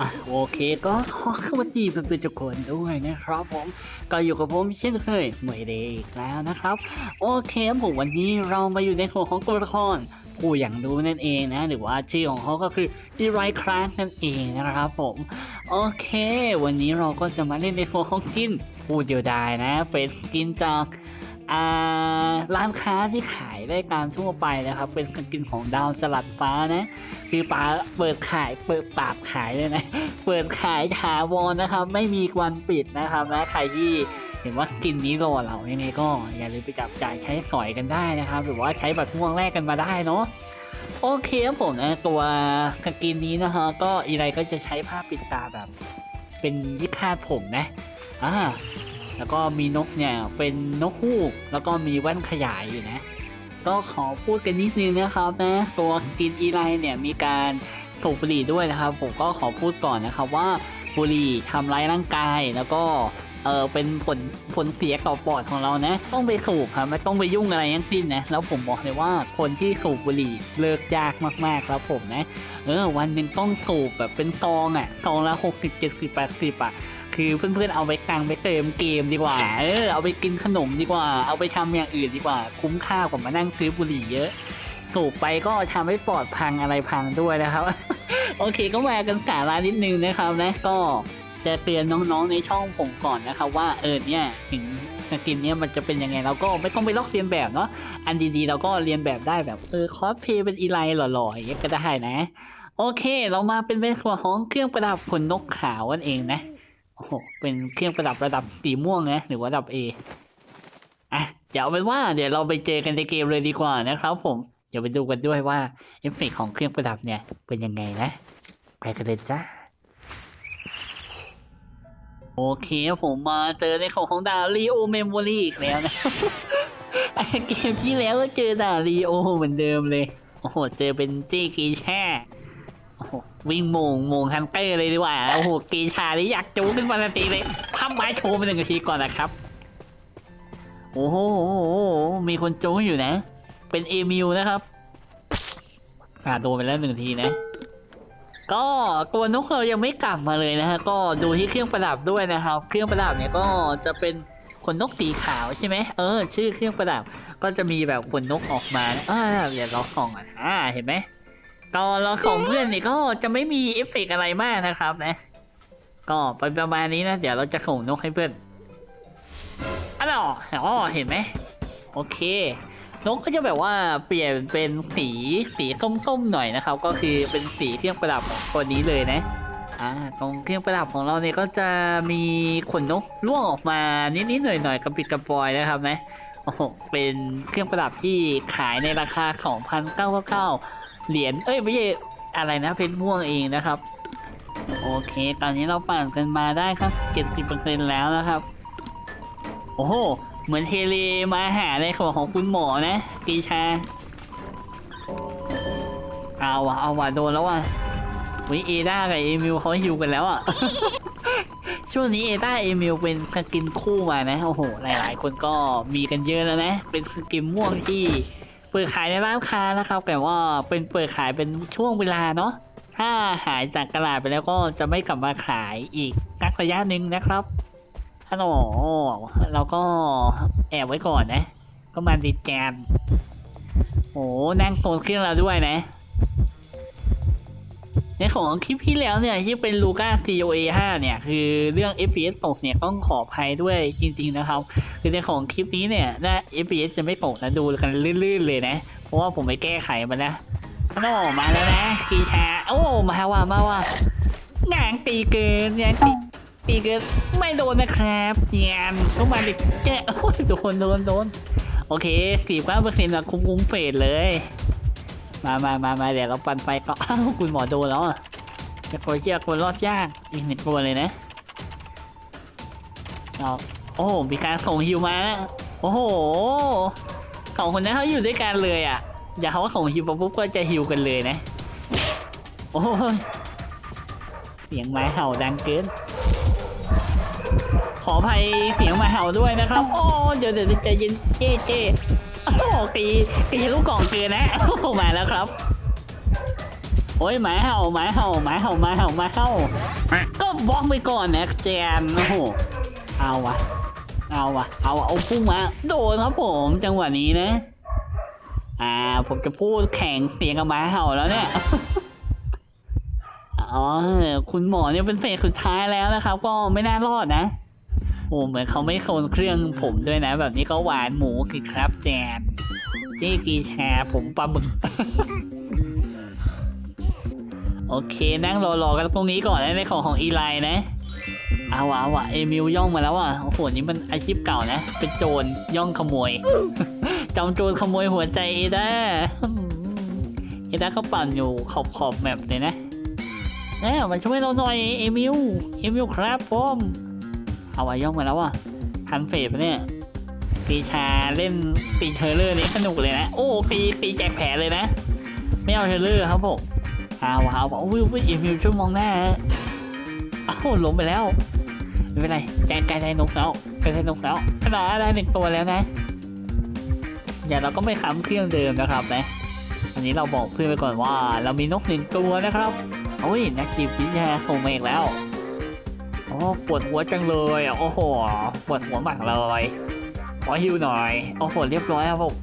อะโอเคก็ขอสวัสดีเพื่อนๆทุกคนด้วยนะครับผมก็อยู่กับผมเช่นเคยเหมยเดย์อีกแล้วนะครับ โอเคครับผมวันนี้เรามาอยู่ในหัวของตัวละครผู้อย่างรู้นั่นเองนะ หรือว่าชื่อของเขาก็คืออีไรคลาสนั่นเองนะครับผมโอเค วันนี้เราก็จะมาเล่นในหัวของกินผู้เดียวดายนะเป็นสกินจาก ร้านค้าที่ขายได้ตามทั่วไปนะครับ เป็นสกินของดาวจลัดฟ้านะ คือป้าเปิดขายเปิดปราบขายเลยนะ เปิดขายถาวรนะครับ ไม่มีวันปิดนะครับนะใครที่เห็นว่ากินนี้รอเรายังไงก็อย่าลืมไปจับจ่ายใช้สอยกันได้นะครับ หรือว่าใช้บัตรม่วงแลกกันมาได้เนาะโอเคครับผมนะตัวสกินนี้นะฮะก็อีไรก็จะใช้ผ้าปิดตาแบบ เป็นที่คาดผมนะอ่า แล้วก็มีนกเนี่ยเป็นนกฮูก แล้วก็มีแว่นขยายอยู่นะ ก็ขอพูดกันนิดนึงนะครับนะตัวกินอีไลเนี่ยมีการสูบบุหรี่ด้วยนะครับ ผมก็ขอพูดก่อนนะครับว่าบุหรี่ทำร้ายร่างกายแล้วก็ เออเป็นผลผลเสียต่อปอดของเรานะ ต้องไปสูบครับไม่ต้องไปยุ่งอะไรทั้งสิ้นนะแล้วผมบอกเลยว่าคนที่สูบบุหรี่เลิกยากมากๆครับผมนะเออวันหนึ่งต้องสูบแบบเป็นซองอะซองละหกสิบเจ็ดสิบแปดสิบอะคือเพื่อนๆเอาไปตังไปเติมเกมดีกว่า เออเอาไปกินขนมดีกว่า เอาไปทำอย่างอื่นดีกว่า คุ้มค่ากว่ามานั่งซื้อบุหรี่เยอะ สูบไปก็ทำให้ปอดพังอะไรพังด้วยนะครับ โอเคก็มากันสาระนิดนึงนะครับนะก็ จะเตือนน้องๆในช่องผมก่อนนะครับว่าเออเนี่ยถึงสกินเนี้ยมันจะเป็นยังไงเราก็ไม่ต้องไปลอกเรียนแบบเนาะอันดีๆเราก็เรียนแบบได้แบบเออคอสเพย์เป็นอีไลหล่อๆอย่างเงี้ยก็ได้นะ โอเค เรามาเป็นเป็นหัวของเครื่องประดับขนนกขาวนั่นเองนะโอ้โหเป็นเครื่องประดับระดับสีม่วงนะหรือว่าระดับ A อะเดี๋ยวเอาเป็นว่าเดี๋ยวเราไปเจอกันในเกมเลยดีกว่านะครับผมเดี๋ยวไปดูกันด้วยว่าเอฟเฟกต์ของเครื่องประดับเนี่ยเป็นยังไงนะไปกันเลยจ้า โอเคผมมาเจอในของของดาริโอเมมโมรี่อีกแล้วนะเกมที่แล้วก็เจอดาริโอเหมือนเดิมเลย โอ้โห เจอเป็นจี้กีแช่โอ้โหวิ่งโมงโมงฮันเตอร์เลยดีกว่า โอ้โห กีชานี่อยากจูขึ้นมาทันทีเลยพับไม้โชว์ไปหนึ่งนาทีก่อนนะครับ โอ้โห มีคนจูอยู่นะ เป็นเอมิวนะครับอ่าโดนไปแล้วหนึ่งทีนะ ก็ตัวนกเรายังไม่กลับมาเลยนะฮะก็ดูที่เครื่องประดับด้วยนะครับ เครื่องประดับเนี่ยก็จะเป็นขนนกสีขาวใช่ไหมเออ ชื่อเครื่องประดับก็จะมีแบบขนนกออกมานะอ่าเดี๋ยวเราส่องอะอ่าเห็นไหมตอนเราของเพื่อนนี่ก็จะไม่มีเอฟเฟกต์อะไรมากนะครับนะ ก็ไปประมาณนี้นะเดี๋ยวเราจะส่งนกให้เพื่อนอ๋ออ๋อเห็นไหมโอเค นกก็จะแบบว่าเปลี่ยนเป็นสีสีส้มๆหน่อยนะครับ ก็คือเป็นสีเครื่องประดับของตัวนี้เลยนะอ่าตรงเครื่องประดับของเราเนี่ยก็จะมีขนนกร่วงออกมานิดๆหน่อยๆกระปิดกระปอยนะครับนะโอ้โหเป็นเครื่องประดับที่ขายในราคาของพันเก้าเก้าเหรียญเอ้ยไม่ใช่อะไรนะเพชรม่วงเองนะครับ โอเค ตอนนี้เราปั่นกันมาได้ครับเจ็ดสิบเปอร์เซ็นต์แล้วนะครับ โอ้โห เหมือนเทเลมาหาในของของคุณหมอนะปีชา เอาวะเอาวะโดนแล้วว่ะวิเอด้ากับเอมิวเขาฮิวกันแล้วอะ ช่วงนี้เอด้าเอมิวเป็นสกินคู่มานะ โอ้โห หลาย ๆ คนก็มีกันเยอะแล้วนะ เป็นสกินม่วงที่เปิดขายในร้านค้านะครับ แต่ว่าเป็นเปิดขายเป็นช่วงเวลาเนาะ ถ้าหายจากตลาดไปแล้วก็จะไม่กลับมาขายอีกนักระยะหนึ่งนะครับ ฮัลโหลเราก็แอบไว้ก่อนนะ ก็มาดิดแกนโอ้นั่งโซนเครื่องเราด้วยนะในของคลิปที่แล้วเนี่ยที่เป็นลูก้า COA 5เนี่ย คือเรื่อง FPS ตกเนี่ยต้องขออภัยด้วยจริง ๆ นะครับ คือในของคลิปนี้เนี่ยน่า FPS จะไม่ตกนะดูกันลื่นๆเลยนะ เพราะว่าผมไปแก้ไขมานะโน่มาแล้วนะกีชา โอ้ มาว่ะมาว่ะงางตีเกินงางตี ตีเกินไม่โดนนะครับเนียนต้องมาดิแกโอ้ยโดนโดนโดนโอเคสี่เก้าเปอร์เซ็นต์ละคุ้มคุ้มเฟดเลย มามามามาเดี๋ยวเราปันไปก็อ้าวคุณหมอโดนแล้วจะโกยเชือกคนรอดยากอีกหนึ่งตัวเลยนะเอาโอ้โหมีการส่งฮิวมา โอ้โหสองคนนั้นเขาอยู่ด้วยกันเลยอะ อย่าเขาว่าส่งฮิวมาปุ๊บก็จะฮิวกันเลยนะ โอ้ยเสียงหมาเห่าดังเกิน ขออภัยเสียงหมาเห่าด้วยนะครับ โอ้เดี๋ยวเดี๋ยวใจเย็นเจ๊เจ๊โอ้ตีตีลูกกล่องเกินนะโอ้มาแล้วครับโโอ้ยหมาเห่าหมาเห่าหมาเห่าหมาเห่าหมาเห่าก็บล็อกไปก่อนนะแจนโอ้โหเอาวะเอาวะเอาวะเอาพุ่งมา โดนครับผมจังหวะนี้นะ อ่า ผมจะพูดแข่งเสียงกับหมาเห่าแล้วเนี่ยอ๋อ คุณหมอเนี่ยเป็นเฟสสุดท้ายแล้วนะครับ ก็ไม่น่ารอดนะ โอ้เหมือนเขาไม่โคนเครื่องผมด้วยนะ แบบนี้ก็หวานหมูสิครับแจนเจ๊กีแชร์ผมปลาหมึกโอเค นั่งรอๆกันตรงนี้ก่อนนะในของของอีไลนะเอาวะเอาวะเอมิลย่องมาแล้วอะโอ้โหนี่มันอาชีพเก่านะ เป็นโจรย่องขโมยจอมโจรขโมยหัวใจเอดาอืมเอดาก็ปั่นอยู่ขอบขอบแมปเลยนะเอ้มาช่วยเราหน่อยเอมิลเอมิลครับผม เอาไวะย่องมาแล้วอะทันเฟสปะเนี่ยปีชาเล่นปีเทอร์เลอร์นี้สนุกเลยนะ โอ้ปีปีแจกแผลเลยนะ ไม่เอาเทอร์เลอร์ครับผมเอาวะเอาวะวิววิวเอมิลช่วยมองหน้าเอ้าล้มไปแล้วไม่เป็นไรแกใกล้ได้นกแล้วใกล้ได้นกแล้วขนาดได้หนึ่งตัวแล้วนะอย่าเราก็ไม่ค้ำเครื่องเดิมนะครับนะอันนี้เราบอกเพื่อนไปก่อนว่า เรามีนกหนึ่งตัวนะครับโอ้ยนักจิตวิทยาส่งมาอีกแล้ว ปวดหัวจังเลยอะโอ้โหปวดหัวมากเลยขอฮิวหน่อยโอ้โหเรียบร้อยครับผม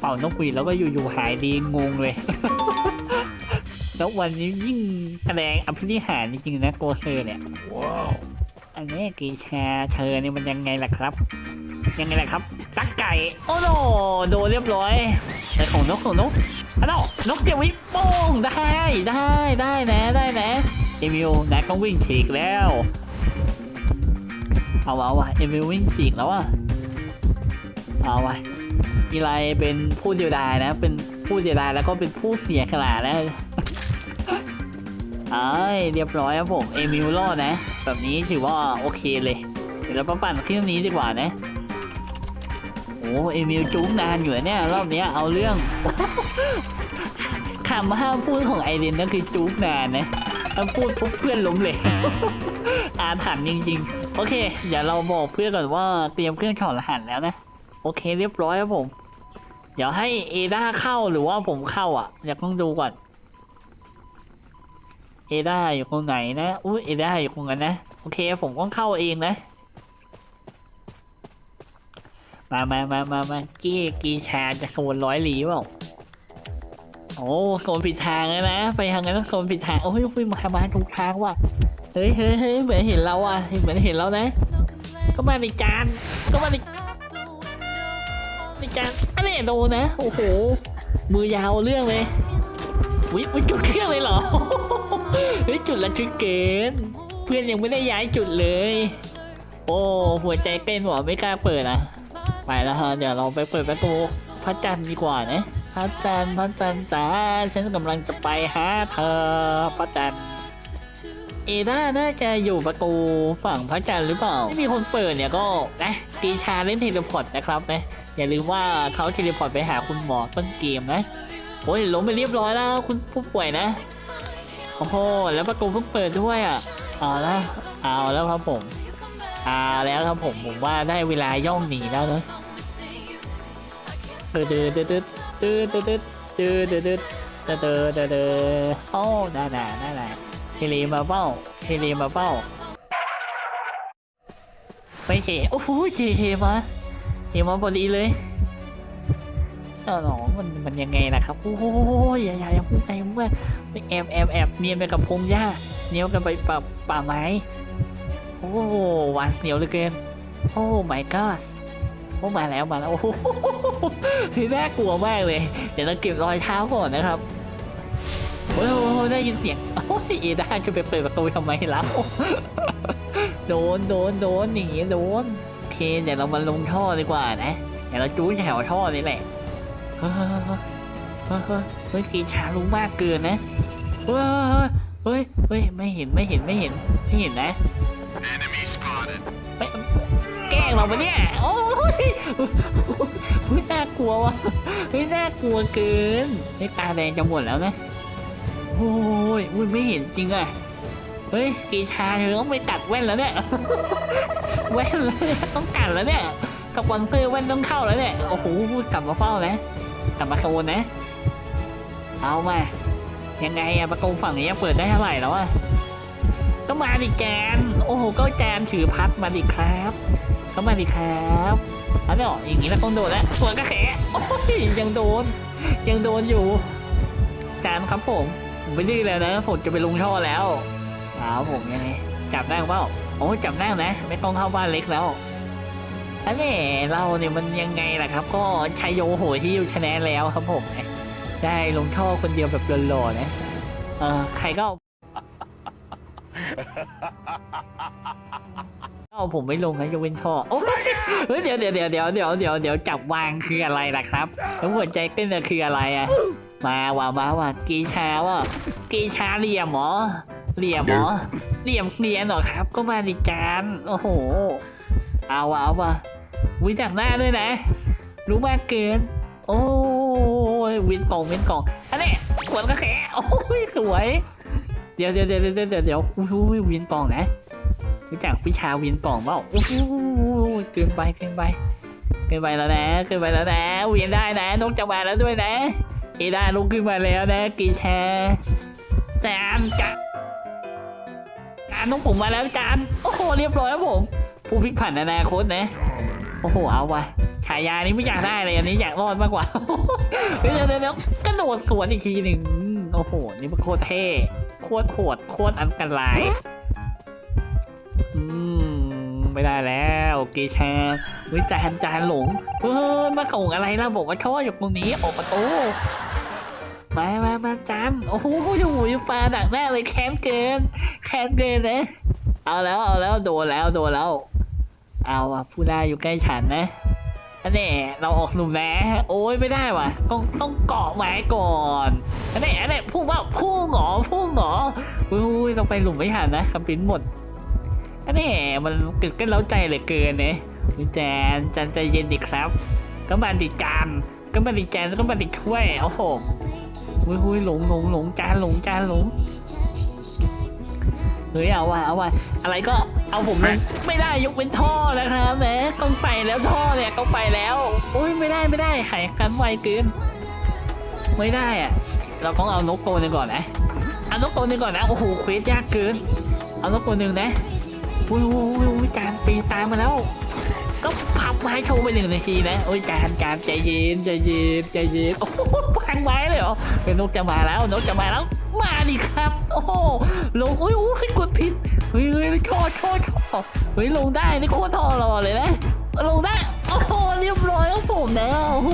เป่านกหวีดแล้วก็อยู่ๆหายดีงงเลย แล้ววันนี้ยิ่งแสดงอภินิหารจริงๆนะโกเซอร์เนี่ยอันนี้กีแชร์เธอนี่มันยังไงล่ะครับ ยังไงล่ะครับลักไก่โอ้โหโดนเรียบร้อยแต่ของนกของนกอ้าวนกเดี๋ยววิโป้งได้ได้ได้นะได้นะเอมิลนายก็วิ่งฉีกแล้ว เอาวะเอาวะเอมิลวิ่งฉีกแล้วอะเอาวะอีไลเป็นผู้เดียวดายนะ เป็นผู้เดียวดายแล้วก็เป็นผู้เสียขลาดแล้วเอ้ยเรียบร้อยครับผมเอมิลรอดนะ แบบนี้ถือว่าโอเคเลย เดี๋ยวเรามาปั่นเครื่องนี้ดีกว่านะโอ้เอมิลจุ้งนานอยู่เนี่ยรอบนี้เอาเรื่องคำห้ามพูดของไอเดนนั่นคือจุ้งนานนะถ้าพูดปุ๊บเพื่อนล้มเลย อาถรรพ์จริงๆ โอเค เดี๋ยวเราบอกเพื่อนก่อนว่าเตรียมเครื่องถอดรหัสแล้วนะ โอเคเรียบร้อยครับผม เดี๋ยวให้เอด้าเข้าหรือว่าผมเข้าอะอยากต้องดูก่อน เอด้าอยู่ตรงไหนนะ อุ้ยเอด้าอยู่ตรงนั้นนะ โอเคผมก็เข้าเองนะ มามามามามากี้กีชาจะโซนร้อยหลีเปล่า โอ้โซนผิดทางแล้วนะ ไปทางนั้นต้องโซนผิดทาง โอ้ยคุยมามาถูกทางว่ะ เฮ้ยเฮ้ยเฮ้ยเหมือนเห็นเราอะ เหมือนเห็นเรานะ ก็มาในจาน ก็มาในในจานอันนี้โดนนะ โอ้โห มือยาวเรื่องเลยวิวิจุดเครื่องเลยเหรอเฮ้ยจุดละชึกเกนเพื่อนยังไม่ได้ย้ายจุดเลย โอ้หัวใจเต้นหัวไม่กล้าเปิดอะ ไปแล้วฮะเดี๋ยวเราไปเปิดประตู พระจันทร์ดีกว่านะ พระจันทร์พระจันทร์จ้าฉันกำลังจะไปหาเธอพระจันทร์เอด้าน่าจะอยู่ประตูฝั่งพระจันทร์หรือเปล่าไม่มีคนเปิดเนี่ยก็นะปีชาเล่นเทเลพอร์ตนะครับนะอย่าลืมว่าเขาเทเลพอร์ตไปหาคุณหมอต้นเกมนะโอ้ยล้มไปเรียบร้อยแล้วคุณผู้ป่วยนะโอ้โหแล้วประตูเพิ่งเปิดด้วยอะเอาล้วเอาแล้วครับผมเอาแล้วครับผมผมว่าได้เวลาย่องหนีแล้วนะ ตืดตืดตืดตืดตืดตืดตืดตืดตืดตืดตืดตืดตืดโอ้ได้ได้ได้ได้เฮลีมาเป้าเฮลีมาเป้าไปเฮโอ้โหเฮมาเฮมาพอดีเลยเออหนอมันมันยังไงนะครับโอ้โหอย่าอย่าอย่าพูดไปเมื่อไปแอบแอบแอบเนียนไปกับพงหญ้าเนียนกันไปป่าป่าไม้โอ้หวานเหนียวเหลือเกินโอ้ my god โอ้มาแล้วมาแล้วโอ้โหคือน่ากลัวมากเลย เดี๋ยวเราเก็บรอยเท้าก่อนนะครับโอ้ยโอ้ยได้ยินเสียงโอ้ยเอด้าจะไปเปิดประตูทำไมล้วโดนโดนโดนหนีโดนโอเคเดี๋ยวเรามาลงท่อดีกว่านะเดี๋ยวเราจู้แถวท่อนี่แหละเฮ้ยเฮ้ยเฮ้ยเฮ้ยกีชารู้มากเกินนะเฮ้ยเฮ้ยเฮ้ยไม่เห็นไม่เห็นไม่เห็นไม่เห็นนะไม่ งเราปะเนี่ย โอ้ยเฮ้ยน่ากลัววะเฮ้ยน่ากลัวเกินไอ้ตาแดงจะหมดแล้วนะโอ้ยอุ้ยไม่เห็นจริงอะเฮ้ยกีชาเธอต้องไปตัดแว่นแล้วเนี่ยแว่นแล้วเนี่ยต้องกัดแล้วเนี่ยสปอนเซอร์แว่นต้องเข้าแล้วเนี่ยโอ้โหกลับมาเฝ้านะกลับมาโซนนะ เอามายังไงอะประตูฝั่งนี้ยังเปิดได้เท่าไหร่แล้วอะก็มาดิแจนโอ้โหก็แจนถือพัดมาดิครับ ก็มาดิครับอันนี้อย่างนี้แล้วต้องโดนแล้วสวนกระแขโอ้ยยังโดน ยังโดนอยู่ จานครับผมผมไม่ดื้อแล้วนะผมจะไปลงท่อแล้วเอาผมยังไงจับได้เปล่าโอ้จับได้นะ ไม่ต้องเข้าบ้านเล็กแล้วอันนี้เราเนี่ยมันยังไงล่ะครับ ก็ชัยโยโหที่อยู่ชนะแล้วครับผมได้ลงท่อคนเดียวแบบหล่อๆนะเออใครก็ เอาผมไม่ลงนะยกเว้นท่อโอ้เฮ้ยเดี๋ยวเดี๋ยวเดี๋ยวเดี๋ยวเดี๋ยวเดี๋ยวเดี๋ยวจับวางคืออะไรล่ะครับแล้วหัวใจเต้นน่ะคืออะไรอะมาว่ะมาว่ะกีชาว่ะกีชาเหลี่ยมเหรอเหลี่ยมเหรอเหลี่ยมเนียนเหรอครับ ก็มาดิจานโอ้โหเอาว่ะเอาว่ะวิจากหน้าด้วยนะ รู้มากเกิน โอ้ยวินกล่องวินกล่องอันนี้สวนกระแขโอ้ยสวยเดี๋ยวเดี๋ยวเดี๋ยวเดี๋ยวเดี๋ยวเดี๋ยวอุ้ยวินกล่องนะ รู้จักวิชาวินกล่องเปล่าโอ้โหเกินไปเกินไปเกินไปแล้วนะเกินไปแล้วนะเวียนได้นะนกจะมาแล้วด้วยนะเอได้ลุกขึ้นมาแล้วนะกีแชร์จานจานจานนกผมมาแล้วจานโอ้โหเรียบร้อยครับผม ผู้พลิกผันอนาคตนะโอ้โหเอาวะฉายานี้ไม่อยากได้เลยอันนี้อยากรอดมากกว่าเดี๋ยวเดี๋ยวเดี๋ยวกระโดดสวนอีกทีหนึ่งโอ้โห นี่มันโคตรเท่ โคตรโหด โคตรอันตราย ไม่ได้แล้วเกชาวิจารณ์จานหลงเฮ้ยมาส่งอะไรล่ะบอกว่าท่ออยู่ตรงนี้ออกประตูมามามาจานโอ้โหอยู่อยู่ปลาดักหน้าเลยแค้นเกินแค้นเกินนะเอาแล้วเอาแล้วโดนแล้วโดนแล้ว เอาอะผู้ได้อยู่ใกล้ฉันนะอันนี้เราออกหนุ่มนะโอ้ยไม่ได้ว่ะ ต้องต้องเกาะไม้ก่อนอันนี้อันนี้พุ่งว่าพุ่งหรอพุ่งหรออุ้ยต้องไปหลุมไม่ทันนะคำปิ้นหมด อันนี้มันกึดกันเล้าใจเหลือเกินเนี่ยวิจารณ์จันใจเย็นดิครับ ก็มาดิจานก็มาดิจานก็มาดิช่วยโอ้โหอุ้ยอุ้ยหลงหลงหลงจานหลงจานหลงเฮ้ยเอาว่ะเอาว่ะอะไรก็เอาผมเลยไม่ได้ยกเป็นท่อนะครับนะต้องไปแล้วท่อเนี่ยต้องไปแล้วอุ้ยไม่ได้ไม่ได้หายกันไวเกินไม่ได้อะเราต้องเอานกโกนึงก่อนนะเอานกโกนึงก่อนนะโอ้โหเควสยากเกินเอานกโกนึงนะ อุ้ยอุ้ยอุ้ยอุ้ยจานปีนตามมาแล้ว ก็พับไม้โชว์ไปหนึ่งนาทีนะโอ้ยจานจานใจเย็นใจเย็นใจเย็นโอ้โหฟังไม้เลยเหรอเป็นนกจะมาแล้วนกจะมาแล้วมาดิครับ โอ้โหลงอุ้ยอุ้ยกดผิดเฮ้ยเฮ้ยท่อท่อท่อเฮ้ยลงได้นี่โคตรท่อรอเลยนะลงได้โอ้โหเรียบร้อยแล้วผมนะโอ้โห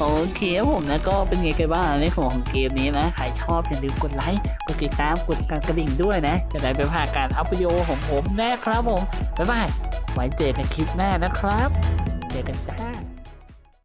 โอเคผมนะก็เป็นไงกันบ้างในส่วนของเกมนี้นะใครชอบอย่าลืมกดไลค์กดติดตามกดกระดิ่งด้วยนะ จะได้ไปพลาดการอัพวิดีโอของผมแน่ครับผมบ๊ายบายไว้เจอกันคลิปหน้านะครับ เจอกันจ้า